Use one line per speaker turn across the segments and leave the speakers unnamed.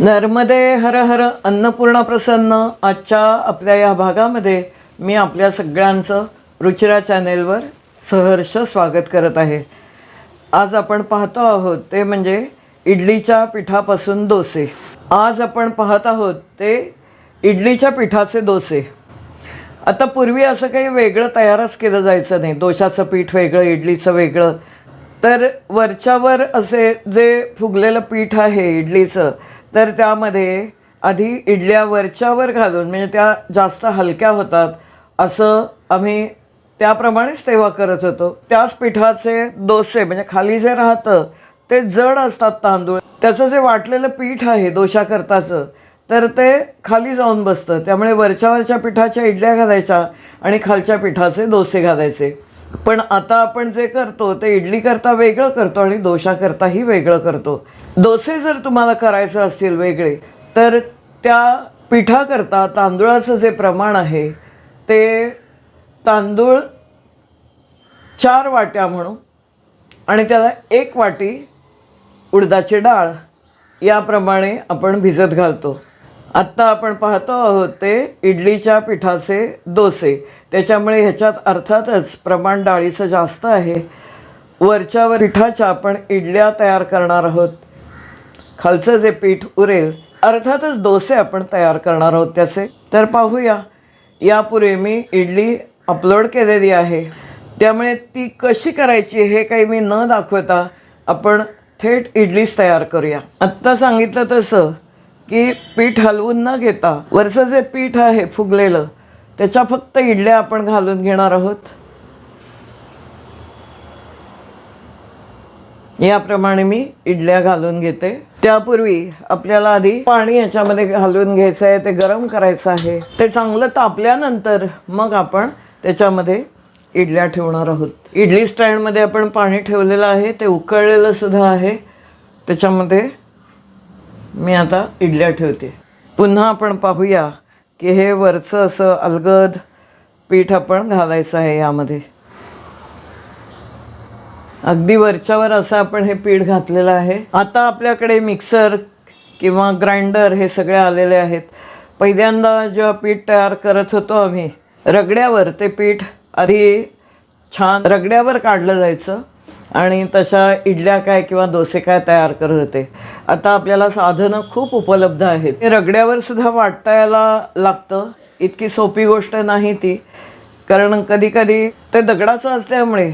नर्मदे हर हर अन्नपूर्णा प्रसन्न. आजच्या आपल्या या भागामध्ये मी आपल्या सगळ्यांचं रुचिरा चॅनेलवर सहर्ष स्वागत करत आहे. आज आपण पाहतो आहोत ते म्हणजे इडलीच्या पिठापासून डोसे. आज आपण पाहत आहोत ते इडलीच्या पिठाचे डोसे. आता पूर्वी असं काही वेगळं तयारच केलं जायचं नाही. दोशाचं पीठ वेगळं इडलीचं वेगळं. तर वरच्यावर असे जे फुगलेलं पीठ आहे इडलीचं तर त्यामध्ये आधी इडल्या वरच्यावर घालून म्हणजे त्या जास्त हलक्या होतात असं आम्ही त्याप्रमाणेच तेव्हा करत होतो. त्याच पिठाचे डोसे म्हणजे खाली जे राहतं ते जड असतात तांदूळ. त्याचं जे वाटलेलं पीठ आहे दोशाकरताचं तर ते खाली जाऊन बसतं. त्यामुळे वरच्या वरच्या पिठाच्या इडल्या घालायच्या आणि खालच्या पिठाचे डोसे घालायचे. पण आता आपण जे करतो ते इडली करता वेगळं करतो आणि दोशा करताही वेगळं करतो. डोसे जर तुम्हाला करायचे असतील वेगळे तर त्या पिठाकरता तांदूळाचं जे प्रमाण आहे ते तांदूळ चार वाट्या म्हणू आणि त्याला एक वाटी उडदाची डाळ याप्रमाणे आपण भिजत घालतो. आत्ता आपण पाहतो आहोत ते इडलीच्या पिठाचे डोसे. त्याच्यामुळे ह्याच्यात अर्थातच प्रमाण डाळीचं जास्त आहे. वरच्यावर पिठाच्या आपण इडल्या तयार करणार आहोत. खालचं जे पीठ उरेल अर्थातच डोसे आपण तयार करणार आहोत त्याचे. तर पाहूया. यापूर्वी मी इडली अपलोड केलेली आहे. त्यामुळे ती कशी करायची हे काही मी न दाखवता आपण थेट इडलीच तयार करूया. आत्ता सांगितलं तसं की पीठ हलवून न घेता वरचं जे पीठ आहे फुगलेलं त्याच्या फक्त इडल्या आपण घालून घेणार आहोत. याप्रमाणे मी इडल्या घालून घेते. त्यापूर्वी आपल्याला आधी पाणी याच्यामध्ये घालून घ्यायचं आहे ते गरम करायचं आहे. ते चांगलं तापल्यानंतर मग आपण त्याच्यामध्ये इडल्या ठेवणार आहोत. इडली स्टँडमध्ये आपण पाणी ठेवलेलं आहे ते उकळलेलं सुद्धा आहे. त्याच्यामध्ये मी आता इडल्या ठेवते. पुन्हा आपण पाहूया की हे वरचं असं अलगद पीठ आपण घालायचं आहे यामध्ये. अगदी वरच्यावर असं आपण हे पीठ घातलेलं आहे. आता आपल्याकडे मिक्सर किंवा ग्राइंडर हे सगळे आलेले आहेत. पहिल्यांदा जेव्हा पीठ तयार करत होतो आम्ही रगड्यावर ते पीठ आधी छान रगड्यावर काढलं जायचं. आणि तशा इडल्या काय किंवा डोसे काय तयार करत होते. आता आपल्याला साधनं खूप उपलब्ध आहेत. ते रगड्यावर सुद्धा वाटता यायला लागतं. इतकी सोपी गोष्ट नाही ती. कारण कधी कधी ते दगडाचं असल्यामुळे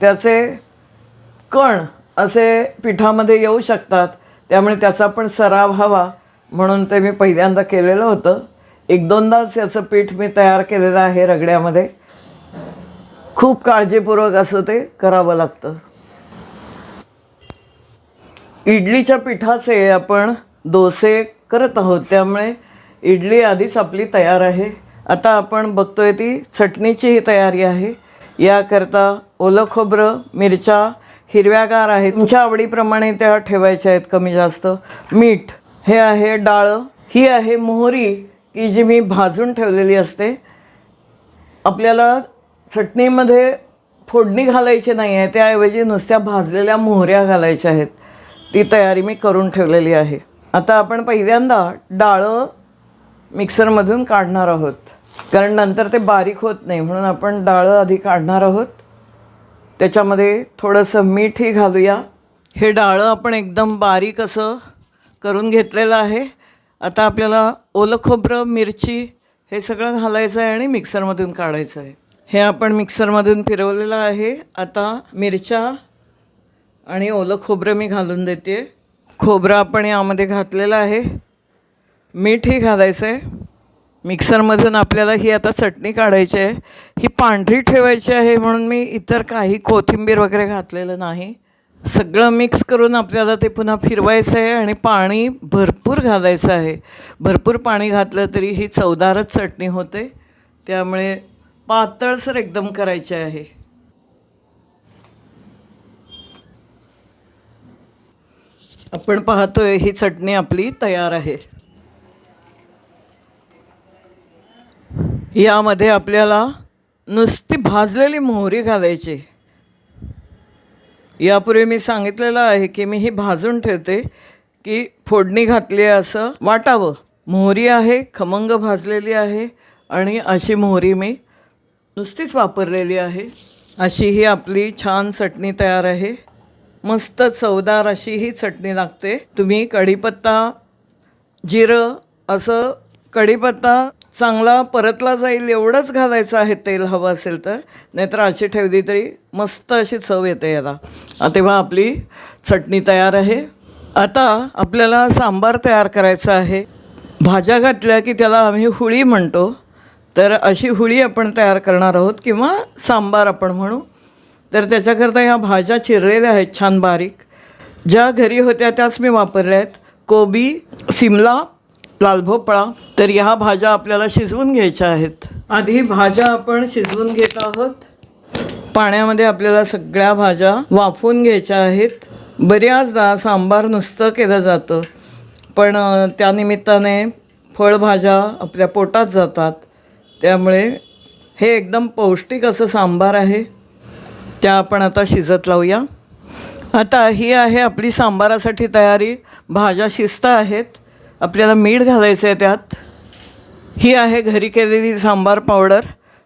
त्याचे कण असे पिठामध्ये येऊ शकतात. त्यामुळे त्याचा पण सराव हवा. म्हणून ते मी पहिल्यांदा केलेलं होतं. एक दोनदाच याचं पीठ मी तयार केलेलं आहे रगड्यामध्ये. खूप काळजीपूर्वक असं ते करावं लागतं. इडलीच्या पिठाचे आपण डोसे करत आहोत त्यामुळे इडली आधीच आपली तयार आहे. आता आपण बघतोय ती चटणीचीही तयारी आहे. याकरता ओलं खोबरं मिरच्या हिरव्यागार आहेत. तुमच्या आवडीप्रमाणे त्या ठेवायच्या आहेत कमी जास्त. मीठ हे आहे डाळ ही आहे मोहरी की जी मी भाजून ठेवलेली असते. आपल्याला चटणीमध्ये फोडणी घालायची नाही आहे त्याऐवजी नुसत्या भाजलेल्या मोहऱ्या घालायच्या आहेत. ती तयारी मी करून ठेवलेली आहे. आता आपण पहिल्यांदा डाळं मिक्सरमधून काढणार आहोत. कारण नंतर ते बारीक होत नाही म्हणून आपण डाळं आधी काढणार आहोत. त्याच्यामध्ये थोडंसं मीठही घालूया. हे डाळं आपण एकदम बारीक असं करून घेतलेलं आहे. आता आपल्याला ओलं खोबरं मिरची हे सगळं घालायचं आहे आणि मिक्सरमधून काढायचं आहे. हे आपण मिक्सरमधून फिरवलेलं आहे. आता मिरच्या आणि ओलं खोबरं मी घालून देते. खोबरं आपण यामध्ये घातलेलं आहे. मीठही घालायचं आहे मिक्सरमधून आपल्याला ही आता चटणी काढायची आहे. ही पांढरी ठेवायची आहे म्हणून मी इतर काही कोथिंबीर वगैरे घातलेलं नाही. सगळं मिक्स करून आपल्याला ते पुन्हा फिरवायचं आहे आणि पाणी भरपूर घालायचं आहे. भरपूर पाणी घातलं तरी ही चवदारच चटणी होते. त्यामुळे पातळसर एकदम करायचे आहे. आपण पाहतोय ही चटणी आपली तयार आहे. यामध्ये आपल्याला नुसती भाजलेली मोहरी घालायची. यापूर्वी मी सांगितलेलं आहे की मी ही भाजून ठेवते की फोडणी घातली आहे असं वाटावं. मोहरी आहे खमंग भाजलेली आहे आणि अशी मोहरी मी नुसतीच वापरलेली आहे. अशी ही आपली छान चटणी तयार आहे. मस्त चवदार अशी ही चटणी लागते. तुम्ही कढीपत्ता जिरं असं कढीपत्ता चांगला परतला जाईल एवढंच घालायचं आहे तेल हवं असेल तर. नाहीतर अशी ठेवली तरी मस्त अशी चव येते याला. तेव्हा आपली चटणी तयार आहे. आता आपल्याला सांबार तयार करायचा आहे. भाज्या घातल्या की त्याला आम्ही हुळी म्हणतो. तर अशी हुळी आपण तयार करणार आहोत किंवा सांबार आपण म्हणू. तर त्याच्याकरता ह्या भाज्या चिरलेल्या आहेत छान बारीक. ज्या घरी होत्या त्याच मी वापरल्या आहेत. कोबी सिमला लाल भोपळा तर ह्या भाज्या आपल्याला शिजवून घ्यायच्या आहेत. आधी भाज्या आपण शिजवून घेत आहोत. पाण्यामध्ये आपल्याला सगळ्या भाज्या वाफवून घ्यायच्या आहेत. बऱ्याचदा सांबार नुसतं केलं जातं. पण त्यानिमित्ताने फळभाज्या आपल्या पोटात जातात. त्यामुळे हे एकदम पौष्टिक असं सांबार आहे. त्या आपण आता शिजत लावूया. आता ही आहे आपली सांबारासाठी तयारी. भाज्या शिस्त आहेत. आपल्याला मीठ घालायचं आहे त्यात. ही आहे घरी केलेली सांबार पावडर.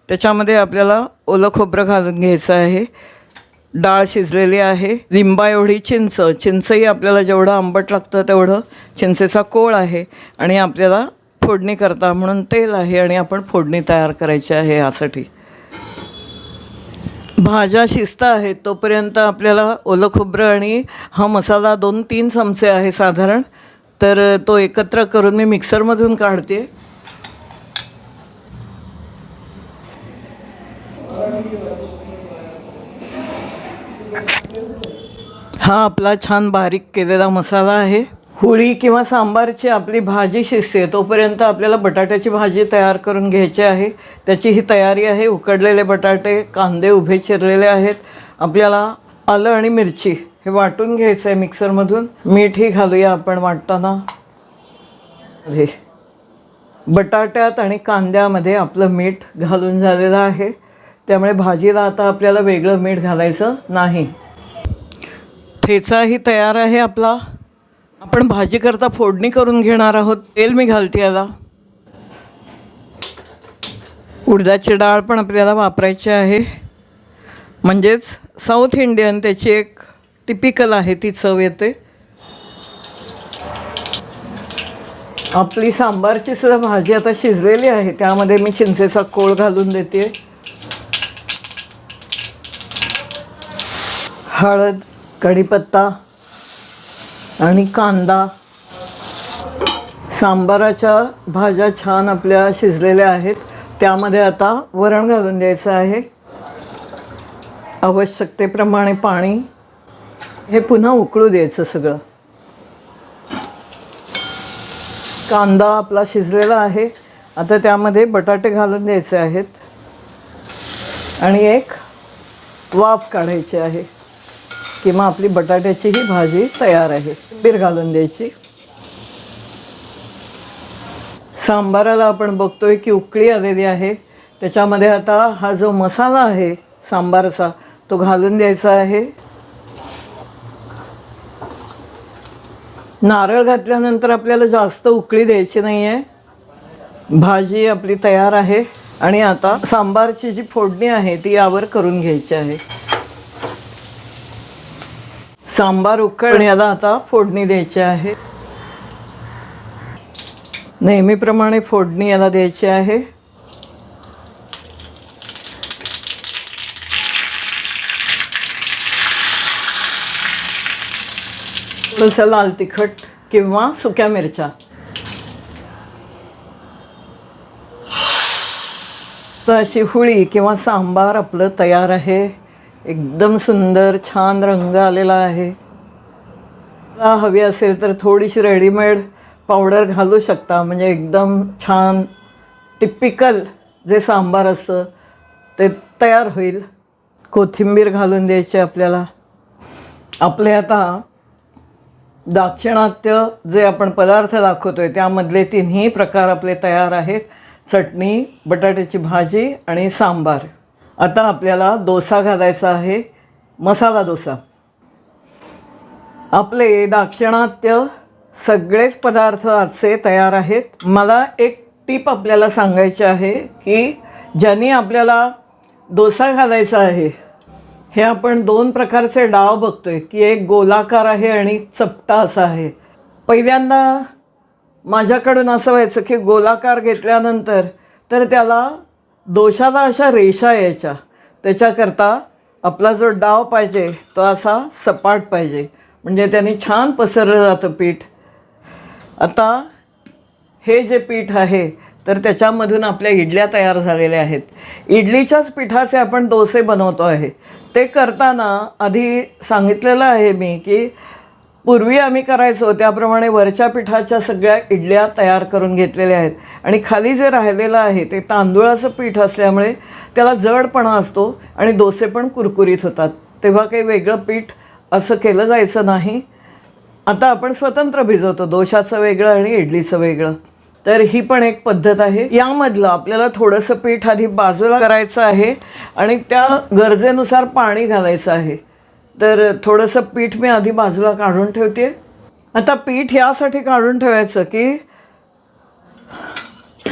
त्याच्यामध्ये आपल्याला ओलं खोबरं घालून घ्यायचं आहे. डाळ शिजलेली आहे. लिंबा एवढी चिंच. चिंचही आपल्याला जेवढं आंबट लागतं तेवढं चिंचेचा कोळ आहे. आणि आपल्याला फोडणी करता म्हणून तेल आहे आणि आपण फोडणी तयार करायची आहे यासाठी. भाज्या शिस्त आहेत तोपर्यंत आपल्याला ओलं खोबरं आणि हा मसाला दोन तीन चमचे आहे साधारण. तर तो एकत्र करून मी मिक्सरमधून काढते. हा आपला छान बारीक केलेला मसाला आहे. होळी किंवा सांबारची आपली भाजी शिजते. तोपर्यंत आपल्याला बटाट्याची भाजी तयार करून घ्यायची आहे. त्याची ही तयारी आहे. उकडलेले बटाटे कांदे उभे चिरलेले आहेत. आपल्याला आलं आणि मिरची हे वाटून घ्यायचं आहे मिक्सरमधून. मीठही घालूया आपण वाटताना. हे. बटाट्यात आणि कांद्यामध्ये आपलं मीठ घालून झालेलं आहे. त्यामुळे भाजीला आता आपल्याला वेगळं मीठ घालायचं नाही. ठेचाही तयार आहे आपला. आपण भाजी करता फोडणी करून घेणार आहोत. तेल मी घालते याला. उडदाची डाळ पण आपल्याला वापरायची आहे. म्हणजेच साऊथ इंडियन त्याची एक टिपिकल आहे ती चव येते. आपली सांबारची सुद्धा भाजी आता शिजलेली आहे त्यामध्ये मी चिंचेचा कोळ घालून देते. हळद कढीपत्ता आणि कांदा. सांबाराच्या भाज्या छान आपल्या शिजलेल्या आहेत. त्यामध्ये आता वरण घालून द्यायचं आहे. आवश्यकतेप्रमाणे पाणी. हे पुन्हा उकळू द्यायचं सगळं. कांदा आपला शिजलेला आहे. आता त्यामध्ये बटाटे घालून द्यायचे आहेत. आणि एक वाफ काढायची आहे. किंवा आपली बटाट्याची ही भाजी तयार आहे. बीर घालून द्यायची. सांबाराला आपण बघतोय की उकळी आलेली आहे. त्याच्यामध्ये आता हा जो मसाला आहे सांबारचा तो घालून द्यायचा आहे. नारळ घातल्यानंतर आपल्याला जास्त उकळी द्यायची नाही आहे भाजी आपली तयार आहे. आणि आता सांबारची जी फोडणी आहे ती यावर करून घ्यायची आहे. सांबार उकळ. याला आता फोडणी द्यायची आहे. नेहमीप्रमाणे फोडणी याला द्यायची आहे. थोडंसं लाल तिखट किंवा सुक्या मिरच्या. तर अशी हुळी किंवा सांबार आपलं तयार आहे. एकदम सुंदर छान रंग आलेला आहे. तुला हवी असेल तर थोडीशी रेडीमेड पावडर घालू शकता. म्हणजे एकदम छान टिपिकल जे सांबार असतं ते तयार होईल. कोथिंबीर घालून द्यायची आपल्याला. आपले आता दाक्षिणात्य जे आपण पदार्थ दाखवतोय त्यामधले तिन्ही प्रकार आपले तयार आहेत. चटणी बटाट्याची भाजी आणि सांबार. आता आपल्याला डोसा घालायचा आहे. मसाला डोसा. आपले दाक्षिणात्य सगळेच पदार्थ आजचे तयार आहेत. मला एक टीप आपल्याला सांगायची आहे की ज्यांनी आपल्याला डोसा घालायचा आहे हे आपण दोन प्रकारचे डाव बघतो आहे की एक गोलाकार आहे आणि चपटा असा आहे. पहिल्यांदा माझ्याकडून असं व्हायचं की गोलाकार घेतल्यानंतर तर त्याला दोषाला अशा रेषा यायच्या. त्याच्याकरता आपला जो डाव पाहिजे तो असा सपाट पाहिजे. म्हणजे त्याने छान पसरलं जातं पीठ. आता हे जे पीठ आहे तर त्याच्यामधून आपल्या इडल्या तयार झालेल्या आहेत. इडलीच्याच पिठाचे आपण डोसे बनवतो आहे. ते करताना आधी सांगितलेलं आहे मी की पूर्वी आम्ही करायचो त्याप्रमाणे वरच्या पिठाच्या सगळ्या इडल्या तयार करून घेतलेल्या आहेत. आणि खाली जे राहिलेलं आहे ते तांदूळाचं पीठ असल्यामुळे त्याला जडपणा असतो आणि डोसे पण कुरकुरीत होतात. तेव्हा काही वेगळं पीठ असं केलं जायचं नाही. आता आपण स्वतंत्र भिजवतो. दोशाचं वेगळं आणि इडलीचं वेगळं. तर ही पण एक पद्धत आहे. यामधलं आपल्याला थोडंसं पीठ आधी बाजूला करायचं आहे आणि त्या गरजेनुसार पाणी घालायचं आहे. तर थोडंसं पीठ मी आधी बाजूला काढून ठेवते आता पीठ यासाठी काढून ठेवायचं की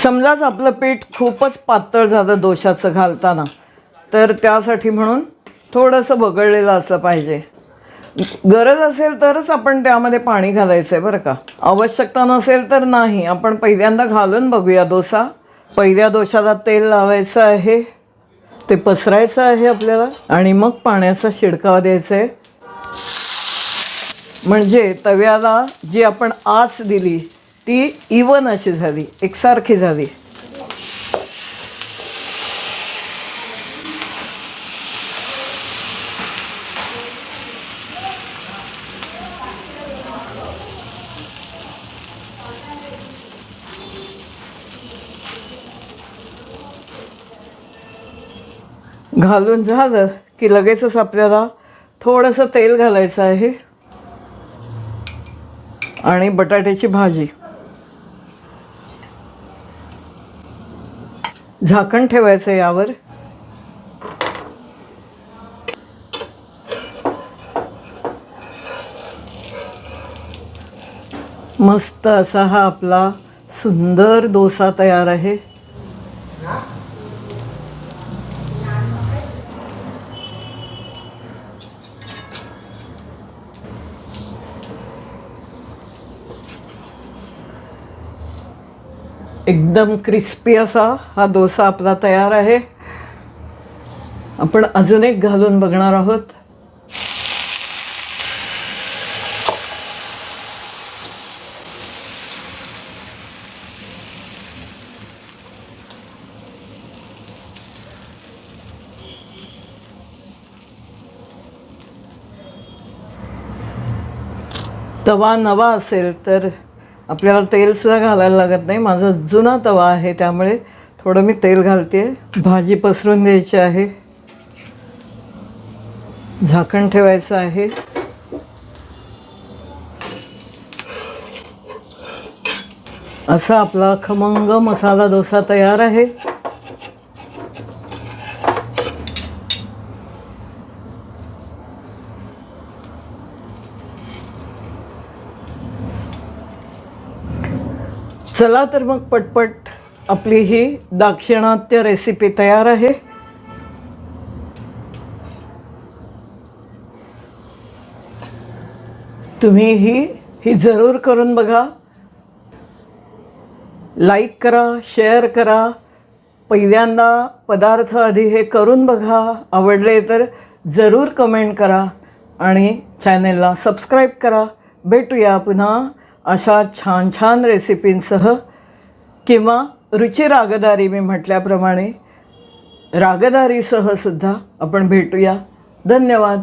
समजाच आपलं पीठ खूपच पातळ झालं दोशाचं घालताना तर त्यासाठी म्हणून थोडंसं बगळलेलं असलं पाहिजे. गरज असेल तरच आपण त्यामध्ये पाणी घालायचं आहे बरं का. आवश्यकता नसेल तर नाही. आपण पहिल्यांदा घालून बघूया डोसा. पहिल्या दोशाला तेल लावायचं आहे. ते पसरायचं आहे आपल्याला. आणि मग पाण्याचा शिडकाव द्यायचा आहे म्हणजे तव्याला जी आपण आस दिली ती इवन अशी झाली एकसारखी झाली. घालून झालं की लगेचच आपल्याला थोडंसं तेल घालायचं आहे आणि बटाट्याची भाजी. झाकण ठेवायचं यावर. मस्त असा हा आपला सुंदर डोसा तयार आहे. एकदम क्रिस्पी असा हा डोसा आपला तयार आहे. आपण अजून एक घालून बघणार आहोत. तवा नवा असेल तर आपल्याला तेलसुद्धा घालायला लागत नाही. माझा जुना तवा आहे त्यामुळे थोडं मी तेल घालते. भाजी पसरून द्यायची आहे. झाकण ठेवायचं आहे. असा आपला खमंग मसाला डोसा तयार आहे. चला तर मग पटपट आपली ही दाक्षिणात्य रेसिपी तयार आहे. तुम्ही ही ही जरूर करून बघा. लाईक करा शेअर करा. पहिल्यांदा पदार्थ आधी हे करून बघा. आवडले तर जरूर कमेंट करा. आणि चॅनेलला सबस्क्राईब करा. भेटूया पुन्हा. अशा छान छान रेसिपींसह किंवा रुची रागदारी मी म्हटल्याप्रमाणे रागदारीसह सुद्धा आपण भेटूया. धन्यवाद.